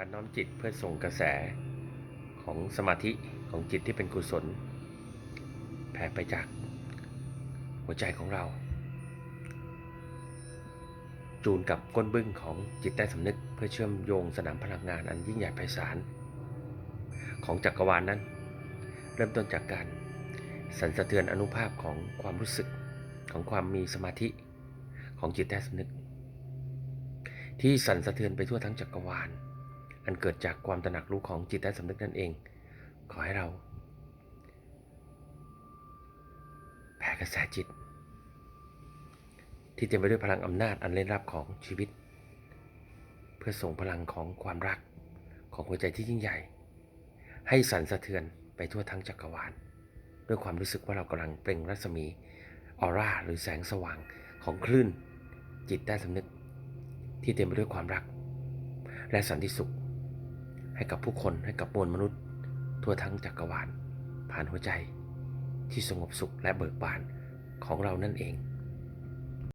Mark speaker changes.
Speaker 1: การน้อมจิตเพื่อส่งกระแสของสมาธิของจิตที่เป็นกุศล แผ่ไปจากหัวใจของเรา จูนกับก้นบึ้งของจิตใต้สำนึก เพื่อเชื่อมโยงสนามพลังงานอันยิ่งใหญ่ไพศาลของจักรวาลนนั้น เริ่มต้นจากการสั่นสะเทือนอนุภาพของความรู้สึกของความมีสมาธิของจิตใต้สำนึก ที่สั่นสะเทือนไปทั่วทั้งจักรวาล อันเกิดจากความตระหนักรู้ของจิตใต้สำนึกนั่นเอง ขอให้เรา แผ่กระแสจิต ที่เต็มไปด้วยพลังอำนาจอันเล่นลับของชีวิต เพื่อส่งพลังของความรักของหัวใจที่ยิ่งใหญ่ ให้สั่นสะเทือนไปทั่วทั้งจักรวาลด้วยความรู้สึกว่าเรากำลังเปล่งรัศมีออร่าหรือแสงสว่างของคลื่น จิตใต้สำนึก ที่เต็มไปด้วยความรัก และสันติสุข ให้กับผู้คนให้กับมวลมนุษย์ ทั่วทั้งจักรวาลผ่านหัวใจที่สงบสุขและเบิกบานของเรานั่นเอง